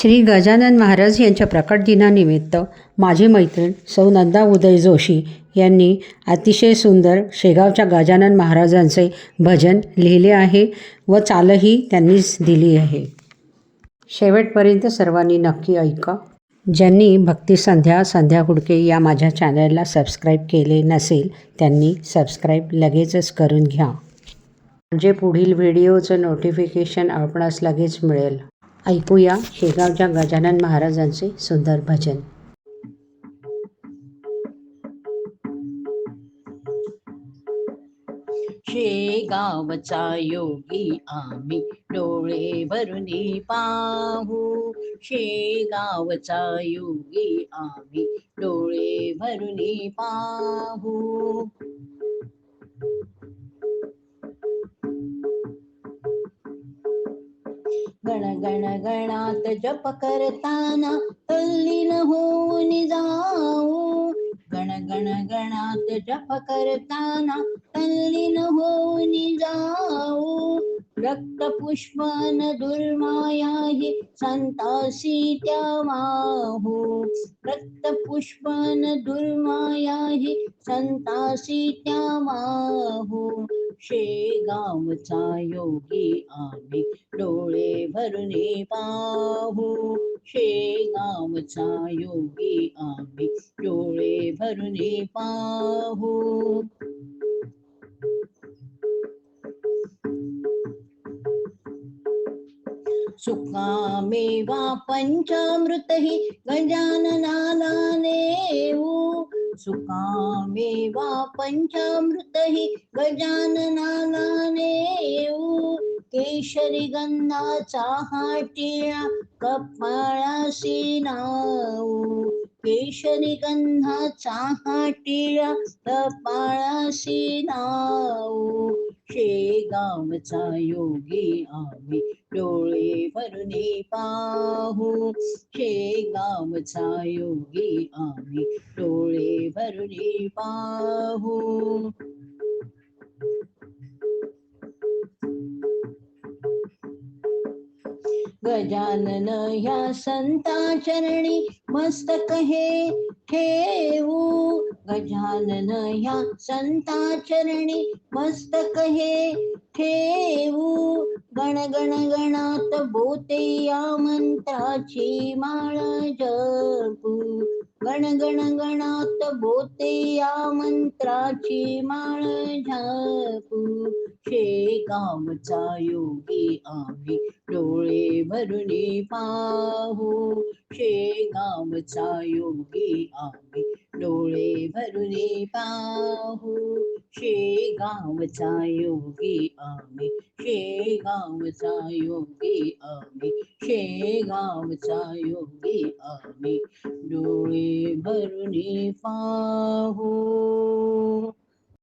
श्री गजानन महाराज यांच्या प्रकट दिनानिमित्त माझी मैत्रीण सौ नंदा उदय जोशी यांनी अतिशय सुंदर शेगावच्या गजानन महाराजांचे भजन लिहिले आहे व चालही त्यांनीच दिली आहे. शेवटपर्यंत सर्वांनी नक्की ऐका. ज्यांनी भक्ती संध्या संध्या कुडके या माझ्या चॅनलला सबस्क्राईब केले नसेल त्यांनी सबस्क्राईब लगेचच करून घ्या. म्हणजे पुढील व्हिडिओचं नोटिफिकेशन आपणास लगेच मिळेल. ऐकूया शेगावच्या गजानन महाराजांचे सुंदर भजन. शेगावचा योगी आम्ही डोळे भरून पाहू. शेगावचा योगी आम्ही डोळे भरून पाहू. गण गण गणात जप करताना तल्लीन होऊन जाऊ. गण गण गणात जप करताना तल्लीन होऊन जाऊ. रक्त पुष्पन दुर्माया हे संतासी त्या वाहू रक्त पुष्पन दुर्माया हे संतासी त्या वाहू शेगावचा योगी आम्ही डोळे भरून पाहू. शेगावचा योगी आम्ही डोळे भरून पाहू. सुकामेवा पंचामृत हि गजाननाला सुकामेवा पंचामृत ही गजाननाला नेऊ केशरी गंधाचा हाटिया कपाळासी नाऊ. केशरी गंधाचा हाटिया कपाळासी नाऊ. शेगावचा योगी आम्ही डोळे भरुनी पाहू. शेगावचा योगी आम्ही डोळे भरुणी पाहू. गजानन ह्या संता चरणी मस्तक हे ठेवू. गजानन ह्या संता चरणी मस्तक हे ठेवू. गण गण गणात बोते या मंत्राची माळ जपू. गण गण गणात बोते या मंत्राची माळ झाकू. शे कामचा योगी आम्ही डोळे भरुनी पाहू. शेगावचा योगी आम्ही डोळे भरुनी पाहू. शेगावचा योगी आम्ही शेगावचा योगी आम्ही शेगावचा योगी आम्ही डोळे भरुनी पाहू.